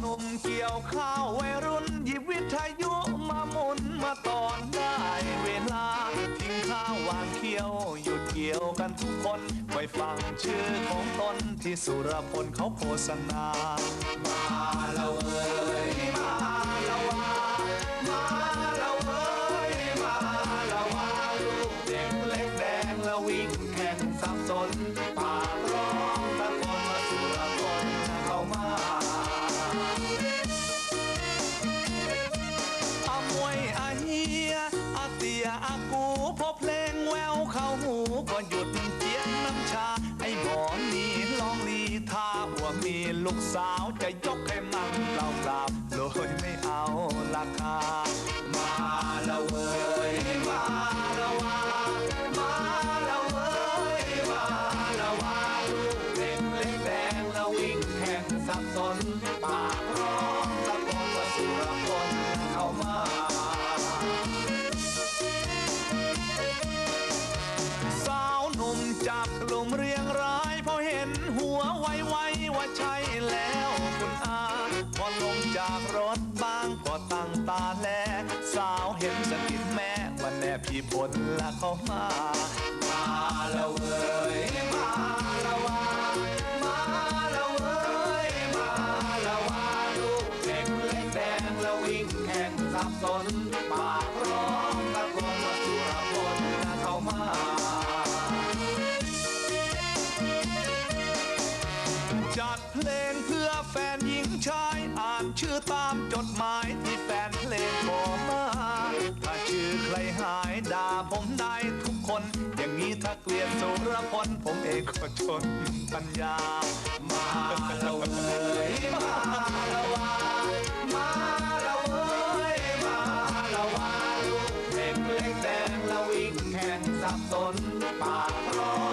หนุ่มเกี่ยวข้าววัยรุ่น หยิบวิทยุมาหมุนมาตอนได้เวลาทิ้งข้าววางเคี้ยว หยุดเกี่ยวกันทุกคนไปฟังชื่อของตนที่สุรพลเขาโฆษณา มาแล้วเอ้ยมาแล้วว่ามาแล้วเอ้ยมาแล้วว่าลูกเด็กเล็กแดงแล้ววิ่งาหูก็หยุดเจียนน้ำชา ไอ้หมอนี่ลองลีท่าว่ามีลูกสาวจะยกให้มันเปล่าเปล่าๆเลยไม่เอาราคา จากกลุ่มเรียงรายพอเห็นหัวไวไวว่าใช่แล้วคุณอาพอลงจากรถบางก็ตั้งตาแล สาวเห็นสะกิดแม่ว่าแน่พี่พลละเขามา มาแล้วเว้ยมาแล้วว่ามาแล้วเว้ยมาแล้วว่าลูกเด็กเล็กแดงแล้ววิ่งแข่งสับสน งเพื่อแฟนหญิงชาย อ่านชื่อตามจดหมายที่แฟนเพลงขอมา ถ้าชื่อใครหายด่าผมได้ทุกคน อย่างนี้ถ้าเกลียดสุรพลผมเองก็ชนปัญญา มาแล้วเว้ยมาแล้วว่ามาแล้วเว้ยมาแล้วว่าลูกเด็กเล็กแดงแล้ววิ่งแข่งสับสนปากร้อง